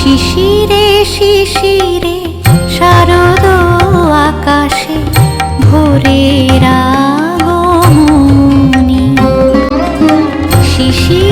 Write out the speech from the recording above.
শিশিরে শিশিরে শারদ আকাশে ভোরের রাগ শিশির